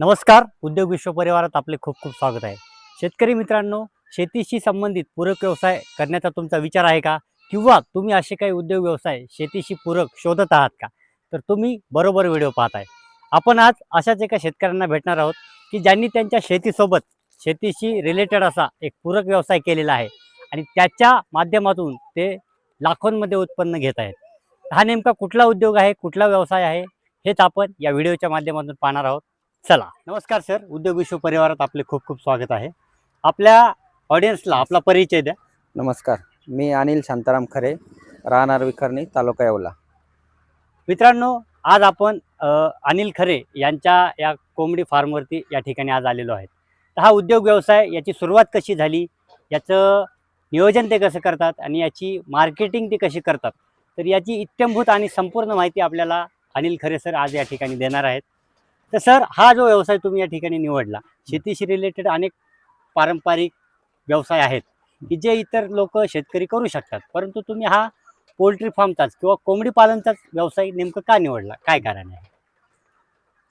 नमस्कार उद्योग विश्व परिवारात आपले खूप खूप स्वागत आहे. शेतकरी मित्रांनो शेतीशी संबंधित पूरक व्यवसाय करण्याचा तुमचा विचार आहे का? किंवा तुम्ही असे काही उद्योग व्यवसाय शेतीशी पूरक शोधत आहात का? तर तुम्ही बरोबर व्हिडिओ पाहताय आपण आज अशाच एका शेतकऱ्यांना भेटणार आहोत की ज्यांनी त्यांच्या शेतीसोबत शेतीशी रिलेटेड असा एक पूरक व्यवसाय केलेला आहे आणि त्याच्या माध्यमातून ते लाखोंमध्ये उत्पन्न घेत आहेत. हा नेमका कुठला उद्योग आहे कुठला व्यवसाय आहे हेच आपण या व्हिडिओच्या माध्यमातून पाहणार आहोत. चला. नमस्कार सर. उद्योग विश्व परिवारात आपले खूप खूप स्वागत आहे. आपल्या ऑडियन्सला आपला परिचय द्या. नमस्कार. मी अनिल शांताराम खरे राहणार विखरणी तालुका येवला. मित्रांनो आज आपण अनिल खरे यांच्या या कोंबडी फार्मवरती या ठिकाणी आज आलेलो आहेत तर हा उद्योग व्यवसाय याची सुरुवात कशी झाली याचं नियोजन ते कसं करतात आणि याची मार्केटिंग ते कशी करतात तर याची इत्यंभूत आणि संपूर्ण माहिती आपल्याला अनिल खरे सर आज या ठिकाणी देणार आहेत. तर सर हा जो व्यवसाय तुम्ही या ठिकाणी निवडला शेतीशी रिलेटेड अनेक पारंपरिक व्यवसाय आहेत की जे इतर लोक शेतकरी करू शकतात परंतु तुम्ही हा पोल्ट्री फार्मचाच किंवा कोंबडी पालनचाच व्यवसाय नेमकं का निवडला? काय कारण आहे?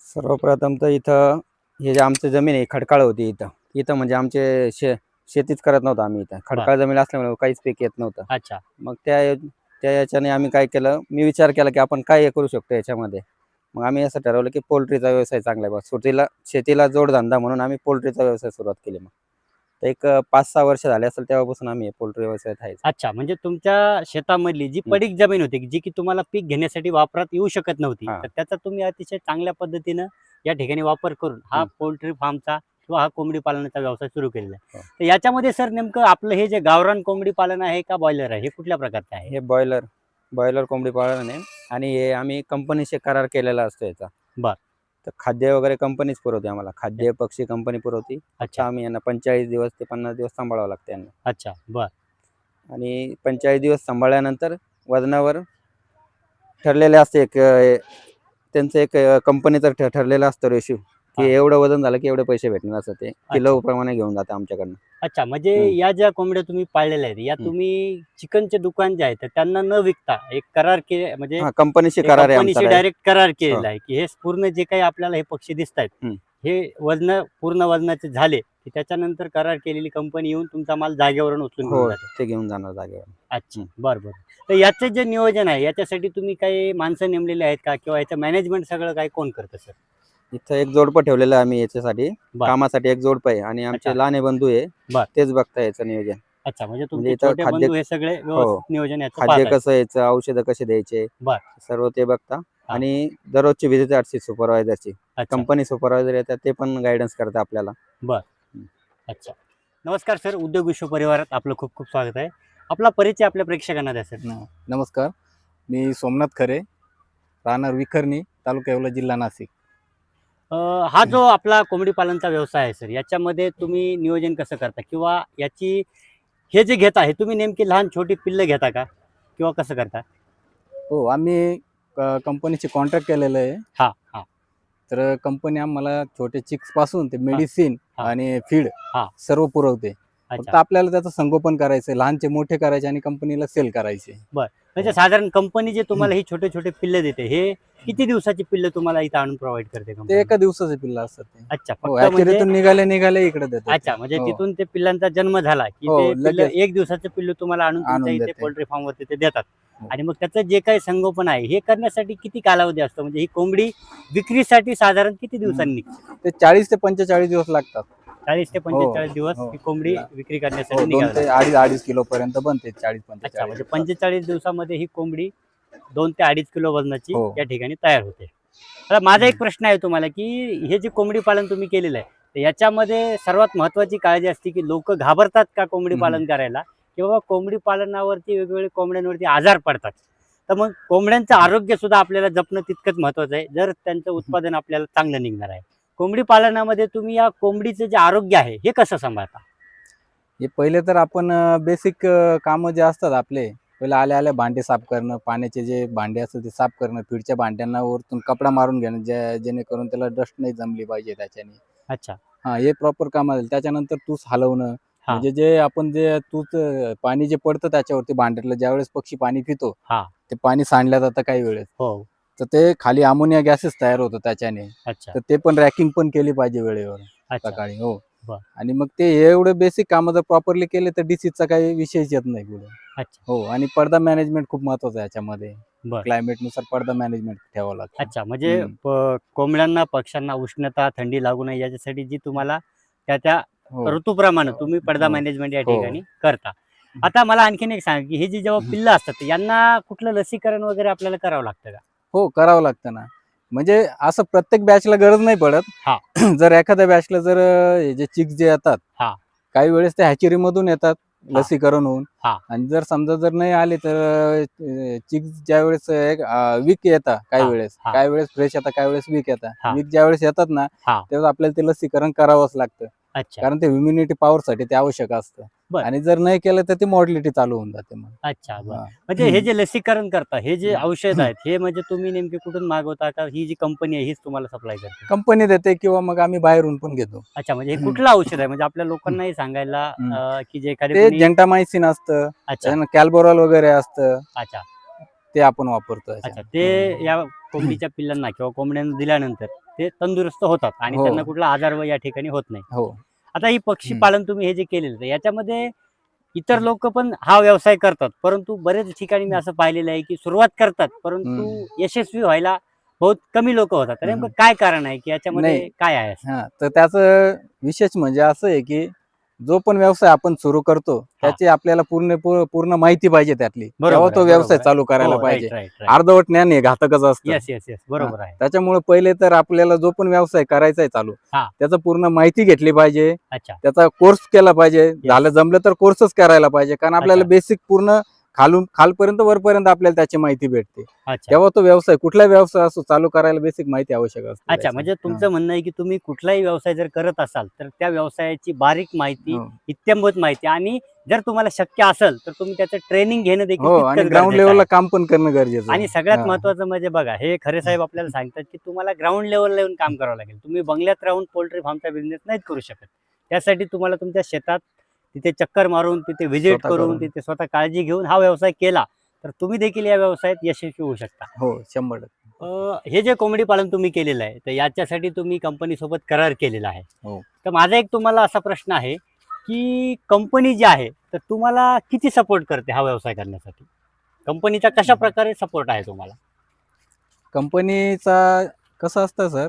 सर्वप्रथम तर इथं हे जे आमचं जमीन आहे खडकाळ होती इथं. इथं म्हणजे आमचे शे शेतीच करत नव्हतं आम्ही इथं. खडकाळ जमीन असल्यामुळे काहीच पीक येत नव्हतं. अच्छा. मग त्या त्या याच्याने आम्ही काय केलं? मी विचार केला की आपण काय हे करू शकतो याच्यामध्ये? मग आम्ही असं ठरवलं की पोल्ट्रीचा व्यवसाय चांगला आहे बा सुटीला शेतीला जोडधंदा म्हणून आम्ही पोल्ट्रीचा व्यवसाय सुरुवात केली मग. तर एक पाच सहा वर्ष झाले असेल तेव्हापासून आम्ही पोल्ट्री व्यवसायात आहे. अच्छा म्हणजे तुमच्या शेतामधली जी पडीक जमीन होती जी की तुम्हाला पीक घेण्यासाठी वापरात येऊ शकत नव्हती हा. तर त्याचा तुम्ही अतिशय चांगल्या पद्धतीनं या ठिकाणी वापर करून हा हं. पोल्ट्री फार्मचा किंवा हा कोंबडी पालनाचा व्यवसाय सुरू केलेला आहे. हो. तर याच्यामध्ये सर नेमकं आपलं हे जे गावरान कोंबडी पालन आहे का बॉयलर आहे? हे कुठल्या प्रकारचं आहे? हे बॉयलर बॉयलर कोंबडी पालन आहे. आणि हे आम्ही कंपनीशी करार केलेला असतो याचा. बर. तर खाद्य वगैरे कंपनीच पुरवते आम्हाला. खाद्य पक्षी कंपनी पुरवते. अच्छा. आम्ही यांना पंचेचाळीस दिवस ते पन्नास दिवस सांभाळावं लागतं यांना. अच्छा बर. आणि पंचेचाळीस दिवस सांभाळल्यानंतर वजनावर ठरलेले असते एक त्यांचं एक कंपनीचं ठरलेलं असतं रेशिओ. की. एवढं वजन झालं की एवढे पैसे भेटणार असं ते किलो प्रमाणे घेऊन जातं आमच्याकडनं अच्छा म्हणजे. या ज्या कोंबड्या तुम्ही पाळलेल्या आहेत या. तुम्ही चिकनचे दुकान जे आहे तर त्यांना न विकता एक करार के म्हणजे हा कंपनीशी करार आहे आमचा direct. डायरेक्ट करार केलेला आहे की हे पूर्ण जे काही आपल्याला हे पक्षी दिसत आहेत हं. हे वजन पूर्ण वजनाचे झाले की त्याच्यानंतर करार केलेली कंपनी येऊन तुमचा माल जागेवरून उचलून घेऊन हो जाते ते घेऊन जाणार जागेवर अच्छा. बरं बरं तर याचं जे नियोजन आहे याच्यासाठी तुम्ही काही माणसं नेमलेली आहेत का किंवा याचं मॅनेजमेंट सगळं काय कोण करतं सर इथं एक जोडपं ठेवलेलं आहे आम्ही याच्यासाठी. बर. कामासाठी एक जोडपं आहे आणि अच्छा. आमचे लहाने बंधू आहे. बर. तेच बघता याचं नियोजन. अच्छा म्हणजे तुमचे म्हणजे इथं छोटे खाद्य- बंधू हे सगळे व्यवस्थित नियोजन याचं खाद्य. कसं यायचं औषधं कसे द्यायचे बर. सर्व ते बघता. आणि दररोजची व्हिजिट असते सुपरवायझरची अच्छा. कंपनी सुपरवायझर येतात ते पण गायडन्स करतात आपल्याला. अच्छा. नमस्कार सर उद्योग विश्व परिवारात आपलं खूप खूप स्वागत आहे. आपला परिचय आपल्या प्रेक्षकांना द्या सर. न- नमस्कार. मी सोमनाथ खरे राहणार विखरणी तालुका येवला जिल्हा नाशिक. हा जो आपला कोंबडी पालनचा व्यवसाय आहे सर याच्यामध्ये तुम्ही नियोजन कसं करता? किंवा याची हे जे घेता हे तुम्ही नेमकी लहान छोटी पिल्लं घेता का? किंवा कसं करता? हो आम्ही कंपनीचे कॉन्ट्रॅक्ट केलेलं आहे. हा हा. तर कंपनी आम्हाला छोटे चिक्सपासून ते मेडिसिन. आणि फीड हा. सर्व पुरवते. फक्त अच्छा आपल्याला त्याचं संगोपन करायचं लहानचे मोठे करायचे आणि कंपनीला सेल करायचे. म्हणजे साधारण कंपनी जे तुम्हाला ही छोटे छोटे पिल्लं देते हे किती दिवसाची पिल्लं तुम्हाला इथं आणून प्रोव्हाइड करते ते एका दिवसाचे पिल्लं असतात ते. अच्छा हो फक्त म्हणजे ऍक्च्युली निघाले निघाले इकडे देतात. अच्छा म्हणजे हो. तिथून ते पिल्लांचा जन्म झाला की हो, ते पिल्लं लगेच. एक दिवसाचं पिल्लू तुम्हाला आणून आणून तुमच्या इथे देते. पोल्ट्री फार्म वरती ते देतात. हो. आणि मग त्याचं जे काही संगोपन आहे हे करण्यासाठी किती कालावधी असतो? म्हणजे ही कोंबडी विक्रीसाठी साधारण किती दिवसांनी निघते ते चाळीस ते पंचेचाळीस दिवस लागतात. चाळीस ते पंचेचाळीस दिवस हो. ही कोंबडी विक्री हो करण्यासाठी दोन निघाली. ते अडीच अडीच किलो पर्यंत बनते चाळीस अच्छा पंचेचाळीस म्हणजे पंचेचाळीस. दिवसामध्ये ही कोंबडी दोन ते अडीच किलो वजनाची हो. या ठिकाणी तयार होते. आता माझा एक प्रश्न आहे तुम्हाला की हे जे कोंबडी पालन तुम्ही केलेलं आहे तर याच्यामध्ये सर्वात महत्वाची काळजी असते की लोक घाबरतात का कोंबडी हम्म. पालन करायला? किंवा कोंबडी पालनावरती वेगवेगळे कोंबड्यांवरती आजार पडतात. तर मग कोंबड्यांचं आरोग्य सुद्धा आपल्याला जपणं तितकंच महत्वाचं आहे जर त्यांचं उत्पादन आपल्याला चांगलं निघणार आहे. कोंबडी पालनामध्ये तुम्ही या कोंबडीचं जे आरोग्य आहे हे कसं सांभाळता? हे पहिले तर आपण बेसिक कामं जे असतात आपले पहिले आल्या आल्या भांडे साफ करणं पाण्याचे जे भांडे असतात ते साफ करणं फिडच्या भांड्यांना वरतून कपडा मारून घेणं जे जेणेकरून त्याला डस्ट नाही जमली पाहिजे त्याच्याने. अच्छा. हा हे प्रॉपर काम आहे. त्याच्यानंतर तूस हलवणं. म्हणजे जे आपण जे तूच पाणी जे पडतं त्याच्यावरती भांड्यातलं ज्यावेळेस पक्षी पाणी पितो. ते पाणी सांडल्या जातं काही वेळेस. हो. तर ते खाली अमोनिया गॅसेस तयार होतं त्याच्याने. अच्छा. तर ते पण रॅकिंग पण केली पाहिजे वेळेवर. अच्छा. सकाळी हो. बर. आणि मग ते एवढे बेसिक कामं जर प्रॉपरली केले तर डिसीजचा काही विषयच येत नाही पुढे. अच्छा. हो आणि पडदा मॅनेजमेंट खूप महत्वाचं आहे याच्यामध्ये. बर. क्लायमेटनुसार पडदा मॅनेजमेंट ठेवावं लागतं. अच्छा म्हणजे हम्म. प- कोंबड्यांना पक्ष्यांना उष्णता थंडी लागू नये याच्यासाठी जी तुम्हाला त्या त्या हो. ऋतूप्रमाणे तुम्ही पडदा हो. मॅनेजमेंट या हो. ठिकाणी करता. आता मला आणखीन एक सांगा की हे जी जेव्हा पिल्लं असतात यांना कुठलं लसीकरण वगैरे आपल्याला करावं लागतं का? हो करावं लागतं ना म्हणजे असं प्रत्येक बॅचला गरज नाही पडत हा. जर एखाद्या बॅचला जर जे चिक्स जे येतात हा. काही वेळेस ते हॅचेरी मधून येतात. लसीकरण होऊन हा. आणि जर समजा जर नाही आले तर चिक्स ज्या वेळेस वीक येतात काही. वेळेस. काही वेळेस फ्रेश येतात काही वेळेस वीक. येतात वीक ज्या वेळेस येतात ना हा. तेव्हा आपल्याला ते लसीकरण करावंच लागतं कारण ते इम्युनिटी पॉवर साठी ते आवश्यक असतं बर. आणि जर नाही केलं तर ती मॉडलिटी चालू होऊन जाते मग अच्छा बरं हा. म्हणजे हे जे लसीकरण करता हे जे हम्म. औषध आहेत हे म्हणजे तुम्ही नेमके कुठून मागवता का ही जी कंपनी आहे हीच तुम्हाला सप्लाय करते कंपनी देते किंवा मग आम्ही बाहेरून पण घेतो अच्छा म्हणजे हे हम्म. कुठलं औषध आहे म्हणजे आपल्या लोकांनाही सांगायला हम्म. अं, की जे एखादे ते जेंटामायसिन असतं अच्छा कॅल्बोरॉल वगैरे असतं अच्छा ते आपण वापरतो अच्छा याच्यात. ते. या कोंबडीच्या पिल्लांना किंवा कोंबड्यांना दिल्यानंतर ते तंदुरुस्त होतात आणि हो. त्यांना कुठला आजार व या ठिकाणी होत नाही हो आता ही पक्षी. पालन तुम्ही हे जे केलेलं आहे याच्यामध्ये इतर लोक पण हा व्यवसाय करतात परंतु बरेच ठिकाणी मी असं पाहिलेलं आहे की सुरुवात करतात परंतु हम्म. यशस्वी व्हायला बहुत कमी लोक होतात तर नेमकं हम्म. काय कारण आहे की याच्यामध्ये नाही. काय आहे असं? हा तर त्याचं विशेष म्हणजे असं आहे की जो पण व्यवसाय आपण सुरू करतो त्याची आपल्याला पूर्ण पूर्ण माहिती पाहिजे त्यातली. तेव्हा तो व्यवसाय. चालू करायला हो, पाहिजे. अर्धवट ज्ञान हे घातकच असतं. बरोबर आहे. त्याच्यामुळे पहिले तर आपल्याला जो पण व्यवसाय करायचा आहे चालू. त्याचं पूर्ण माहिती घेतली पाहिजे. त्याचा कोर्स केला पाहिजे. झालं जमलं तर कोर्सच करायला पाहिजे. कारण आपल्याला. बेसिक पूर्ण खालून खालपर्यंत वरपर्यंत आपल्याला त्याची माहिती भेटते अच्छा तेव्हा तो व्यवसाय कुठला व्यवसाय असो चालू करायला बेसिक माहिती आवश्यक असते अच्छा. म्हणजे. तुमचं म्हणणं आहे की तुम्ही कुठलाही व्यवसाय जर करत असाल तर त्या व्यवसायाची बारीक माहिती हो. इत्यंभूत माहिती आणि जर तुम्हाला शक्य असेल तर तुम्ही त्याचं ट्रेनिंग घेणं देखील हो तितकंच आणि ग्राउंड गरजेचं लेवलला आहे. काम पण करणं गरजेचं आहे. आणि सगळ्यात हा. महत्वाचं म्हणजे बघा हे खरे साहेब आपल्याला सांगतात की तुम्हाला ग्राउंड लेवलला येऊन काम करावं लागेल तुम्ही बंगल्यात राहून पोल्ट्री फार्मचा बिझनेस नाहीत करू शकत त्यासाठी तुम्हाला तुमच्या शेतात तिथे चक्कर मारून तिथे व्हिजिट करून. तिथे स्वतः काळजी घेऊन हा व्यवसाय केला तर तुम्ही देखील या व्यवसायात यशस्वी होऊ शकता. हो शंभर हे जे कोंबडी पालन तुम्ही केलेलं आहे तर याच्यासाठी तुम्ही कंपनी सोबत करार केलेला आहे. हो. तर माझा एक तुम्हाला असा प्रश्न आहे की कंपनी जी आहे तर तुम्हाला किती सपोर्ट करते हा व्यवसाय करण्यासाठी? कंपनीचा कशा प्रकारे सपोर्ट आहे तुम्हाला? कंपनीचा कसं असतं सर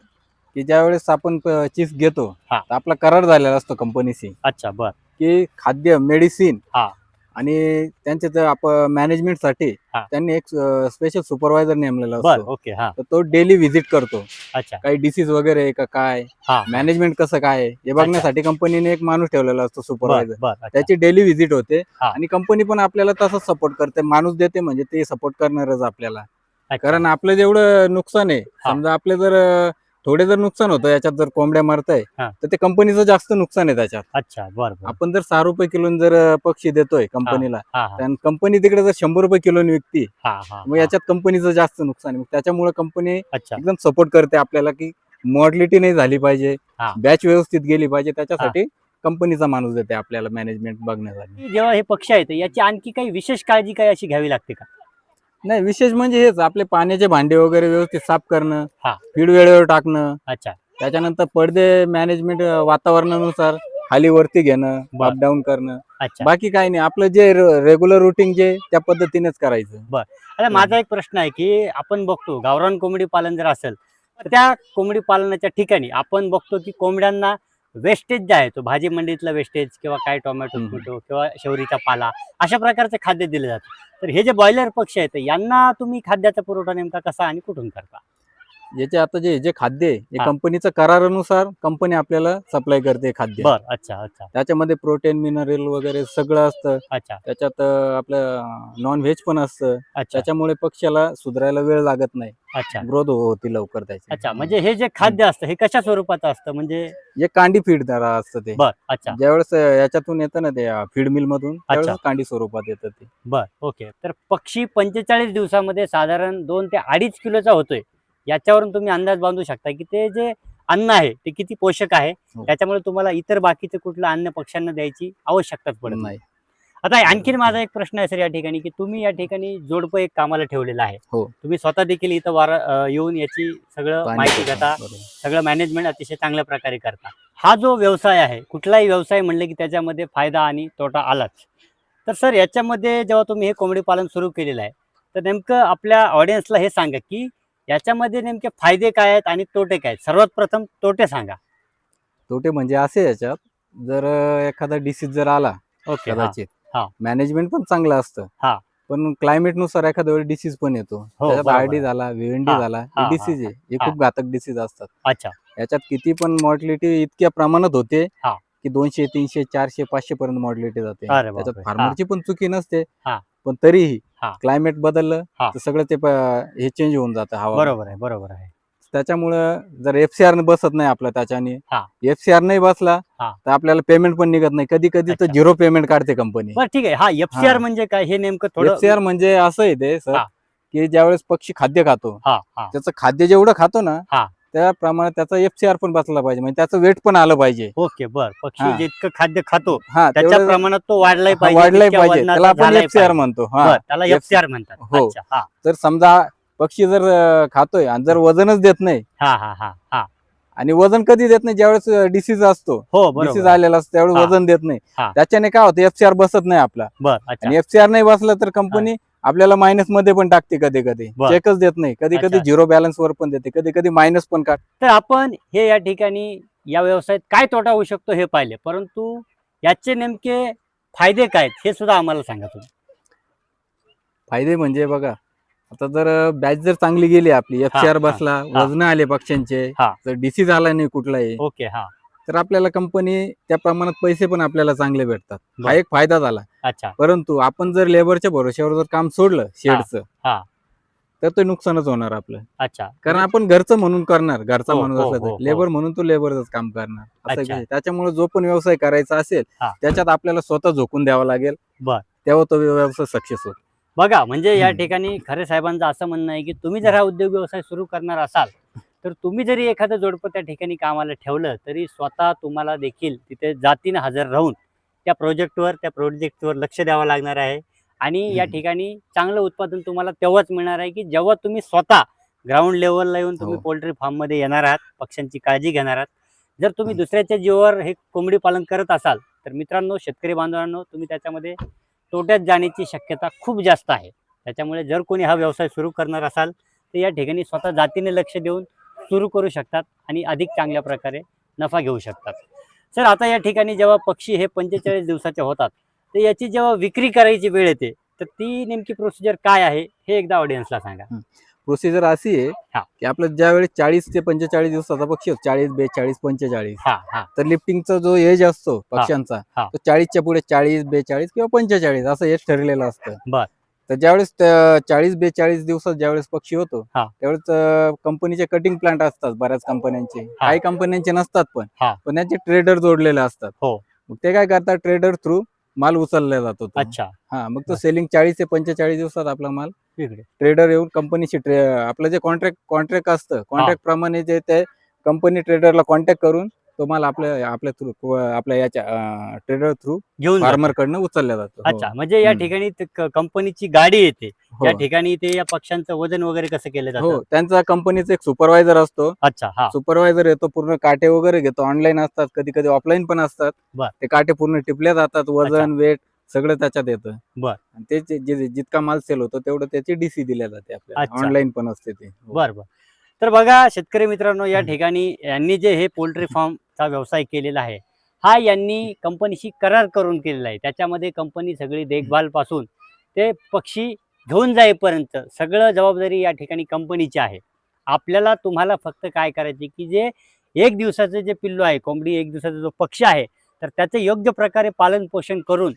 की ज्या वेळेस आपण चीज घेतो हा. तर आपला करार झालेला असतो कंपनीशी अच्छा बर. की खाद्य मेडिसिन हा. आणि त्यांचे जर आपण मॅनेजमेंटसाठी हा. त्यांनी एक स्पेशल सुपरवायझर नेमलेला बर असतो ओके हा तर तो डेली व्हिजिट करतो अच्छा काही डिसीज वगैरे आहे का काय हा मॅनेजमेंट कसं काय आहे हे बघण्यासाठी कंपनीने एक माणूस ठेवलेला असतो बर सुपरवायझर बर अच्छा. त्याची डेली व्हिजिट होते हा. आणि कंपनी पण आपल्याला तसंच सपोर्ट करते माणूस देते म्हणजे ते सपोर्ट करणारच आपल्याला अच्छा. कारण आपलं जेवढं नुकसान आहे. समजा आपले जर अं, थोडे जर नुकसान होतं याच्यात जर कोंबड्या मारताय हा. तर ते कंपनीचं जास्त नुकसान आहे त्याच्यात. अच्छा बर बर. आपण जर सहा रुपये किलो जर पक्षी देतोय कंपनीला हा हा. तर कंपनी तिकडे जर शंभर रुपये किलो विकती हा हा मग याच्यात कंपनीचं जास्त नुकसान आहे. मग त्याच्यामुळे कंपनी अच्छा. एकदम सपोर्ट करते आपल्याला की मॉडलिटी नाही झाली पाहिजे हा. बॅच व्यवस्थित गेली पाहिजे त्याच्यासाठी कंपनीचा माणूस देते आपल्याला मॅनेजमेंट बघण्यासाठी. जेव्हा हे पक्षी आहेत याची आणखी काही विशेष काळजी काही अशी घ्यावी लागते का? नाही विशेष म्हणजे हेच आपले पाण्याचे भांडे वगैरे व्यवस्थित साफ करणं हा. फीड वेळेवर टाकणं अच्छा. त्याच्यानंतर पडदे मॅनेजमेंट वातावरणानुसार खाली वरती घेणं बर. अप डाऊन करणं. अच्छा. बाकी काही नाही आपलं जे रेग्युलर रुटीन जे त्या पद्धतीनेच करायचं. आता माझा एक प्रश्न आहे की आपण बघतो गावरान कोंबडी पालन जर असेल तर त्या कोंबडी पालनाच्या ठिकाणी आपण बघतो की कोंबड्यांना वेस्टेज जे आहे तो भाजी मंडईतला वेस्टेज किंवा काय टोमॅटो. टोमॅटो किंवा शेवरीचा पाला अशा प्रकारचे खाद्य दिले जातं तर हे जे बॉयलर पक्षी आहेत यांना तुम्ही खाद्याचा पुरवठा नेमका कसा आणि कुठून करता याचे आता जे जे खाद्य आहे हे हा. कंपनीचं करारानुसार कंपनी आपल्याला सप्लाय करते खाद्य. बर अच्छा अच्छा. त्याच्यामध्ये प्रोटीन मिनरल वगैरे सगळं असतं. अच्छा. त्याच्यात अं, आपलं नॉन व्हेज पण असतं. अच्छा. त्याच्यामुळे पक्षाला सुधारायला वेळ लागत नाही. अच्छा. ग्रोथ होती लवकर त्याची. अच्छा म्हणजे हे जे खाद्य असतं हे कशा स्वरूपाचं असतं? म्हणजे हे कांडी फीड असतं ते. बर अच्छा. ज्यावेळेस अं, याच्यातून येतं ना ते फीड मिल मधून त्यावेळेस कांडी स्वरूपात येतं ते. बर ओके. तर पक्षी पंचेचाळीस दिवसामध्ये साधारण दोन ते अडीच किलोचा होतोय. याच्यावरून तुम्ही अंदाज बांधू शकता की ते जे अन्न आहे ते किती पोषक आहे हो. त्याच्यामुळे तुम्हाला इतर बाकीचं कुठलं अन्न पक्ष्यांना द्यायची आवश्यकताच पडत नाही आता आणखीन माझा एक प्रश्न आहे सर या ठिकाणी की तुम्ही या ठिकाणी जोडपं एक कामाला ठेवलेलं आहे हो. तुम्ही स्वतः देखील इथं वारा येऊन याची सगळं माहिती. घेता. सगळं मॅनेजमेंट अतिशय चांगल्या प्रकारे करता हा जो व्यवसाय आहे कुठलाही व्यवसाय म्हणले की त्याच्यामध्ये फायदा आणि तोटा आलाच तर सर याच्यामध्ये जेव्हा तुम्ही हे कोंबडी पालन सुरू केलेलं आहे तर नेमकं आपल्या ऑडियन्सला हे सांगा की याच्यामध्ये नेमके फायदे काय आहेत आणि तोटे काय आहेत सर्वात प्रथम तोटे सांगा तोटे म्हणजे असे याच्यात जर एखादा डिसीज जर आला ओके हा. कदाचित हा. मॅनेजमेंट पण चांगलं असतं हा. पण क्लायमेटनुसार एखाद्या वेळी डिसीज पण येतो त्याच्यात बरोबर आरडी. झाला व्हीएनडी हा, झाला हा, हा, डिसीज आहे हे हा. खूप घातक डिसीज असतात अच्छा याच्यात किती पण मॉर्टिलिटी इतक्या प्रमाणात होते हा. की दोनशे तीनशे चारशे पाचशे पर्यंत मॉर्टिलिटी जाते अरे बापरे. त्याच्यात फार्मरची पण चुकी नसते हा. पण तरीही हा. क्लायमेट बदललं हा. तर सगळं ते हे चेंज होऊन जातं हवा बरोबर आहे बरोबर आहे त्याच्यामुळं जर एफसीआर बसत नाही आपला त्याच्याने हा. एफसीआर नाही बसला हा. तर आपल्याला पेमेंट पण निघत नाही कधी कधी तर. झिरो पेमेंट काढते कंपनी ठीक आहे हा एफसीआर. म्हणजे काय हे नेमकं थोडं एफसीआर म्हणजे असं आहे ते सर. की ज्यावेळेस पक्षी खाद्य खातो त्याचं खाद्य जेवढं खातो ना. त्याप्रमाणे त्याचा एफसीआर पण बसला पाहिजे. म्हणजे त्याचं वेट पण आलं पाहिजे. ओके बर. पक्षी हा. जितकं खाद्य खातो हा त्याच्या तेवढं- प्रमाणात तो वाढलाय हा, पाहिजे वाढलाय तितक्या पाहिजे. वजनाचा त्याला आपण झालाय एफसीआर पाहिजे. म्हणतो. बर, हा त्याला F- एफसीआर म्हणतात. हो. अच्छा हा. तर समजा पक्षी जर अं, खातोय आणि जर वजनच देत नाही. हा हा हा हा. आणि वजन कधी देत नाही ज्यावेळेस डिसीज असतो. हो डिसीज बरोबर आलेला असतो त्यावेळेस हा. वजन देत नाही. हा. त्याच्याने काय होतं एफसीआर बसत नाही आपला. बर अच्छा. आणि एफसीआर नाही बसलं तर कंपनी आपल्याला मायनसमध्ये पण टाकते कधी कधी बर. चेकच देत नाही कधी कधी अच्छा. झिरो बॅलन्स वर पण देते कधी कधी मायनस पण काढ तर आपण हे या ठिकाणी या व्यवसायात काय तोटा होऊ शकतो हे पाहिले परंतु याचे नेमके फायदे काय आहेत हे सुद्धा आम्हाला सांगा तुम्ही फायदे म्हणजे बघा आता जर बॅच जर चांगली गेली आपली एफसीआर हा. बसला हा. वजन आले पक्ष्यांचे हा. जर डिसीज आला नाही कुठलाही ओके हा तर आपल्याला कंपनी त्या प्रमाणात पैसे पण आपल्याला चांगले भेटतात हा. एक फायदा झाला अच्छा परंतु आपण जर लेबरच्या भरोश्यावर जर काम सोडलं शेडचं हा. तर ते नुकसानच होणार आपलं अच्छा कारण आपण घरचं म्हणून करणार घरचा हो, माणूस हो, असला हो, तर हो. लेबर म्हणून तो लेबरच काम करणार असं. त्याच्यामुळे जो पण व्यवसाय करायचा असेल हा. त्याच्यात आपल्याला स्वतः झोकून द्यावा लागेल. तेव्हा तो व्यवसाय सक्सेस होतो बघा म्हणजे या. ठिकाणी खरे साहेबांचं असं म्हणणं आहे की तुम्ही जर हा उद्योग व्यवसाय सुरू करणार असाल तर तुम्ही जरी एखादं जोडपं त्या ठिकाणी कामाला ठेवलं तरी स्वतः तुम्हाला देखील तिथे जातीनं हजर राहून त्या प्रोजेक्टवर त्या प्रोजेक्टवर लक्ष द्यावं लागणार आहे आणि या. ठिकाणी चांगलं उत्पादन तुम्हाला तेव्हाच मिळणार आहे की जेव्हा तुम्ही स्वतः ग्राउंड लेवलला येऊन तुम्ही हो. पोल्ट्री फार्ममध्ये येणार आहात पक्ष्यांची काळजी घेणार आहात जर तुम्ही. दुसऱ्याच्या जीवावर हे कोंबडी पालन करत असाल तर मित्रांनो शेतकरी बांधवांनो तुम्ही त्याच्यामध्ये तोट्यात जाण्याची शक्यता खूप जास्त आहे त्याच्यामुळे जर कोणी हा व्यवसाय सुरू करणार असाल तर या ठिकाणी स्वतः जातीने लक्ष देऊन सुरू करू शकतात आणि अधिक चांगल्या प्रकारे नफा घेऊ शकतात सर आता या ठिकाणी जेव्हा पक्षी हे पंचेचाळीस दिवसाचे होतात तर याची जेव्हा विक्री करायची वेळ येते तर ती नेमकी प्रोसिजर काय आहे हे एकदा ऑडियन्सला सांगा प्रोसिजर अशी आहे. की आपलं ज्यावेळेस चाळीस ते पंचेचाळीस दिवसाचा पक्षी असतो चाळीस बेचाळीस पंचेचाळीस हा हा तर लिफ्टिंगचा जो एज असतो पक्ष्यांचा. तो चाळीसच्या पुढे चाळीस बेचाळीस किंवा पंचेचाळीस असं एज ठरलेलं असतं बर. तर ज्यावेळेस चाळीस बेचाळीस दिवसात ज्यावेळेस पक्षी होतो हा. त्यावेळेस कंपनीचे कटिंग प्लांट असतात बऱ्याच कंपन्यांचे काही कंपन्यांचे नसतात पण हा. पण त्यांचे ट्रेडर जोडलेले असतात हो. मग ते काय करतात ट्रेडर थ्रू माल उचलला जातो तो. अच्छा हा मग तो बर. सेलिंग चाळीस ते पंचेचाळीस दिवसात आपला माल ट्रेडर येऊन कंपनीशी ट्रे आपलं जे कॉन्ट्रॅक्ट कॉन्ट्रॅक्ट असतं कॉन्ट्रॅक्ट प्रमाणे जे ते कंपनी ट्रेडरला कॉन्टॅक्ट करून माल आपल्या आपल्या थ्रू आपल्या याच्या ट्रेडर थ्रू घेऊन जातात. फार्मर कडनं उचलला जातो हो. अच्छा म्हणजे या हम्म. ठिकाणी ते क- कंपनीची गाडी येते हो. या ठिकाणी ते या पक्ष्यांचं वजन वगैरे कसं केलं हो जातं त्यांचा कंपनीचा एक सुपरवायझर असतो अच्छा हा सुपरवायझर येतो पूर्ण काटे वगैरे घेतो ऑनलाईन असतात कधी कधी ऑफलाईन पण असतात बर. ते काटे पूर्ण टिपले जातात वजन वेट सगळं त्याच्यात येतं बर. आणि ते जे- जे- जितका माल सेल होतो तेवढं त्याची डीसी दिल्या जाते आपल्याला अच्छा. ऑनलाईन पण असते ते हो. बर बर तर बघा शेतकरी मित्रांनो या हम्म. ठिकाणी यांनी जे हे पोल्ट्री चा व्यवसाय केलेला आहे. हा यांनी कंपनीशी करार करून केलेला आहे. त्याच्यामध्ये कंपनी सगळी देखभालपासून ते पक्षी घेऊन जाईपर्यंत सगळं जबाबदारी या ठिकाणी कंपनीची आहे. आपल्याला तुम्हाला फक्त काय करायचे की जे एक दिवसाचं जे पिल्लू आहे कोंबडी एक दिवसाचा जो पक्षी आहे तर त्याचं योग्य प्रकारे पालन पोषण करून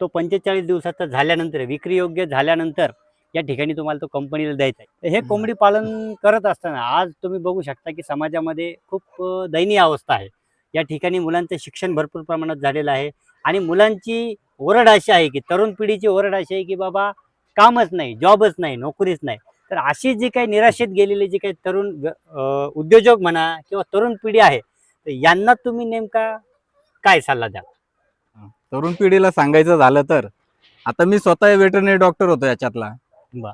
तो पंचेचाळीस दिवसाचा झाल्यानंतर विक्री योग्य झाल्यानंतर या ठिकाणी तुम्हाला तो कंपनीला द्यायचा आहे. हे. कोंबडी पालन करत असताना आज तुम्ही बघू शकता की समाजामध्ये खूप दयनीय अवस्था आहे. या ठिकाणी मुलांचं शिक्षण भरपूर प्रमाणात झालेलं आहे. आणि मुलांची ओरड अशी आहे की तरुण पिढीची ओरड अशी आहे की बाबा कामच नाही जॉबच नाही नोकरीच नाही. तर अशी जी काही निराशेत गेलेली जी काही तरुण उद्योजक म्हणा किंवा तरुण पिढी आहे तर यांना तुम्ही नेमका काय सल्ला द्या तरुण पिढीला सांगायचं झालं तर आता मी स्वतः वेटरनरी डॉक्टर होतो याच्यातला. बा.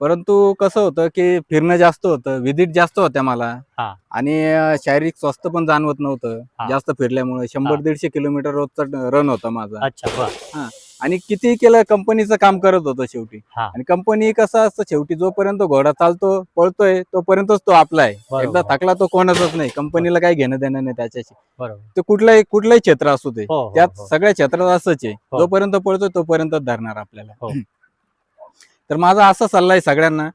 परंतु कसं होतं की फिरणं जास्त होतं व्हिजिट जास्त होत्या मला हा. आणि अं, शारीरिक स्वास्थ्य पण जाणवत नव्हतं हा. जास्त फिरल्यामुळे शंभर हा. दीडशे किलोमीटर रोजचा रन होता माझा अच्छा बर आणि किती केलं कंपनीचं काम करत होतो शेवटी हा. आणि कंपनी कसं असतं शेवटी जोपर्यंत घोडा चालतो पळतोय तोपर्यंतच तो आपला आहे बरोबर. एकदा थकला तो कोणाचाच नाही कंपनीला काही घेणं देणं नाही त्याच्याशी बरोबर ते कुठलंही कुठलंही क्षेत्र असू दे हो, हो, त्यात हो. सगळ्या क्षेत्रात असंच आहे हो. जोपर्यंत पळतोय तोपर्यंत धरणार आपल्याला हो. तर माझा असा सल्ला आहे सगळ्यांना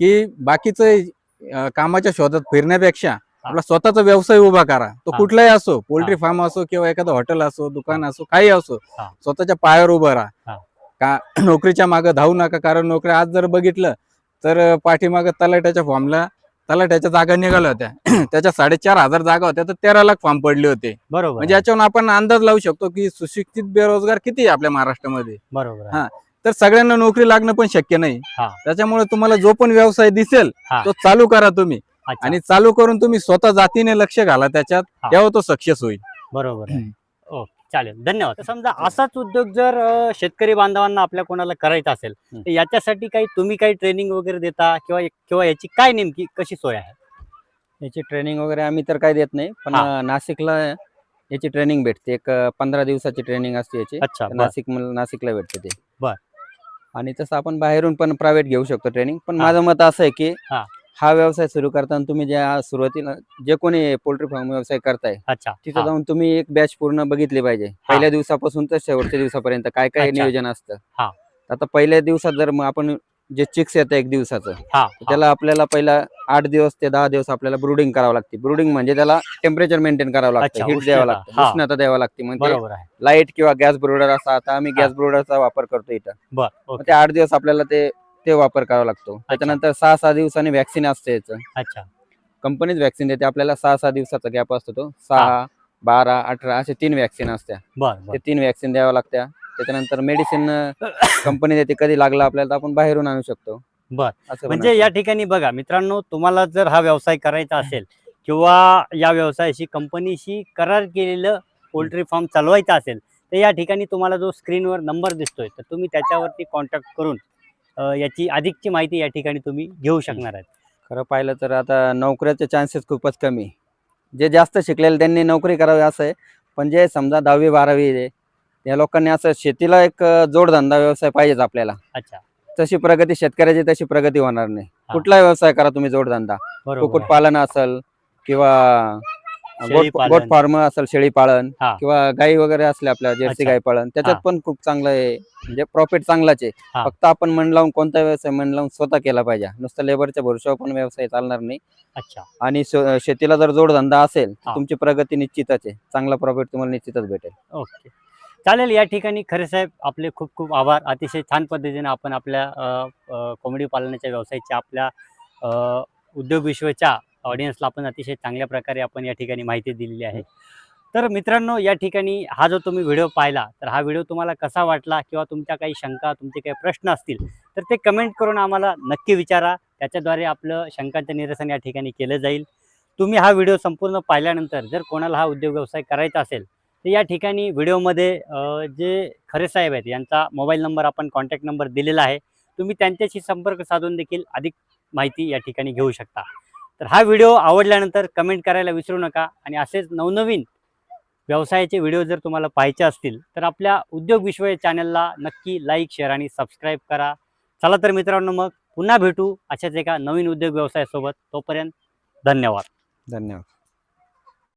की बाकीचं कामाच्या शोधात फिरण्यापेक्षा आपला स्वतःचा व्यवसाय उभा करा तो. कुठलाही असो पोल्ट्री फार्म असो किंवा एखादं हॉटेल असो दुकान असो काही असो. स्वतःच्या पायावर उभं. राहा का नोकरीच्या मागे धावू नका कारण नोकरी आज जर बघितलं तर पाठीमागं तलाट्याच्या फॉर्मला तलाट्याच्या जागा निघाल्या होत्या त्याच्या साडेचार हजार जागा होत्या तर तेरा लाख फॉर्म पडले होते बरोबर म्हणजे आहे. याच्यावरून आपण अंदाज लावू शकतो की सुशिक्षित बेरोजगार किती आहे आपल्या महाराष्ट्रामध्ये बरोबर. हा. तर सगळ्यांना नोकरी लागणं पण शक्य नाही. हा. त्याच्यामुळे तुम्हाला जो पण व्यवसाय दिसेल हा. तो चालू करा तुम्ही. अच्छा, आणि चालू करून तुम्ही स्वतः जातीने लक्ष घाला त्याच्यात हा. तेव्हा तो सक्सेस होईल. बरोबर आहे. ओके चालेल. धन्यवाद. तर समजा असाच उद्योग जर अ, शेतकरी बांधवांना आपल्या कोणाला करायचा असेल हं. तर याच्यासाठी काही तुम्ही काही ट्रेनिंग वगैरे देता किंवा किंवा याची काय नेमकी कशी सोय आहे? याची ट्रेनिंग वगैरे आम्ही तर काही देत नाही पण हा. अं, नाशिकला याची ट्रेनिंग भेटते. एक अं, पंधरा दिवसाची ट्रेनिंग असते याची. अच्छा नाशिक नाशिकला भेटते ते. बर. आणि तसं आपण बाहेरून पण प्रायव्हेट घेऊ शकतो ट्रेनिंग पण. माझं मत असं आहे की हा. हा व्यवसाय सुरू करताना तुम्ही ज्या सुरुवातीला जे कोणी पोल्ट्री फार्म व्यवसाय करताय अच्छा तिथं हा. जाऊन तुम्ही एक बॅच पूर्ण बघितली पाहिजे पहिल्या दिवसापासून तर शेवटच्या दिवसापर्यंत काय काय अच्छा. नियोजन असतं हा. आता पहिल्या दिवसात जर मग आपण जे चिक्स येतं एक दिवसाचं हा, त्याला आपल्याला पहिला आठ दिवस ते दहा दिवस आपल्याला ब्रुडिंग करावं लागते. ब्रुडिंग म्हणजे त्याला टेम्परेचर मेंटेन करावं लागतं अच्छा, हीट द्यावं उष्णता. लागतं हा. उष्णता द्यावं लागते. म्हणजे बरोबर आहे. लाइट किंवा गॅस ब्रुडर असा आता आम्ही. गॅस ब्रुडरचा वापर करतो इथं. बर मग ओके. ते आठ दिवस आपल्याला ते ते वापर करावा लागतो. त्याच्यानंतर सहा सहा दिवसांनी व्हॅक्सिन असते याचं. अच्छा. कंपनीच व्हॅक्सिन देते. आपल्याला सहा सहा दिवसाचा गॅप असतो तो. सहा बारा अठरा असे तीन व्हॅक्सिन असत्या. बर बर. ते तीन व्हॅक्सिन द्याव्या लागत्या. त्याच्यानंतर मेडिसिन कंपनी देते कधी लागलं आपल्याला तर आपण बाहेरून आणू शकतो बर. असं म्हणजे. या ठिकाणी बघा मित्रांनो तुम्हाला जर हा व्यवसाय करायचा असेल किंवा या व्यवसायाशी कंपनीशी करार केलेलं पोल्ट्री फार्म चालवायचा असेल तर या ठिकाणी तुम्हाला जो स्क्रीनवर नंबर दिसतोय तर तुम्ही त्याच्यावरती कॉन्टॅक्ट करून याची अधिकची माहिती या ठिकाणी तुम्ही घेऊ शकणार आहेत खरं पाहिलं तर आता नोकऱ्याचे चान्सेस खूपच कमी. जे जास्त शिकलेले त्यांनी नोकरी करावी असं आहे पण जे समजा दहावी बारावी त्या लोकांनी असं शेतीला एक जोडधंदा व्यवसाय पाहिजेच आपल्याला अच्छा तशी प्रगती शेतकऱ्याची तशी प्रगती होणार नाही. कुठलाही व्यवसाय करा तुम्ही जोडधंदा बरोबर कुक्कुट आहे. पालन असेल किंवा गोट फार्म असेल शेळी पालन. किंवा गाई वगैरे असल्या आपल्या जर्सी. गाई पालन त्याच्यात. पण खूप चांगलं आहे म्हणजे प्रॉफिट चांगलाच आहे. फक्त आपण मन लावून कोणता व्यवसाय मन लावून स्वतः केला पाहिजे नुसतं लेबरच्या भरोशावर पण व्यवसाय चालणार नाही अच्छा आणि शेतीला जर जोडधंदा असेल. तुमची प्रगती निश्चितच आहे चांगला प्रॉफिट तुम्हाला निश्चितच भेटेल ओके चालेल या ठिकाणी खरे साहेब आपले खूप खूप आभार. अतिशय छान पद्धतीने आपण आपल्या कोंबडी पालनाच्या व्यवसायाच्या आपल्या उद्योग विश्वच्या ऑडियन्सला आपण अतिशय चांगल्या प्रकारे आपण या ठिकाणी माहिती दिलेली आहे. तर मित्रांनो या ठिकाणी हा जो तुम्ही व्हिडिओ पाहिला तर हा व्हिडिओ तुम्हाला कसा वाटला किंवा तुमच्या काही शंका तुमचे काही प्रश्न असतील तर ते कमेंट करून आम्हाला नक्की विचारा. त्याच्याद्वारे आपलं शंकांचं निरसन या ठिकाणी केलं जाईल. तुम्ही हा व्हिडिओ संपूर्ण पाहिल्यानंतर जर कोणाला हा उद्योग व्यवसाय करायचा असेल तर या ठिकाणी व्हिडिओमध्ये जे खरे साहेब आहेत यांचा मोबाईल नंबर आपण कॉन्टॅक्ट नंबर दिलेला आहे. तुम्ही त्यांच्याशी संपर्क साधून देखील अधिक माहिती या ठिकाणी घेऊ शकता. तर हा व्हिडिओ आवडल्यानंतर कमेंट करायला विसरू नका आणि असेच नवनवीन व्यवसायाचे व्हिडिओ जर तुम्हाला पाहायचे असतील तर आपल्या उद्योग विश्व या चॅनलला नक्की लाईक शेअर आणि सबस्क्राईब करा. चला तर मित्रांनो मग पुन्हा भेटू अशाच एका नवीन उद्योग व्यवसायासोबत. तोपर्यंत धन्यवाद. धन्यवाद.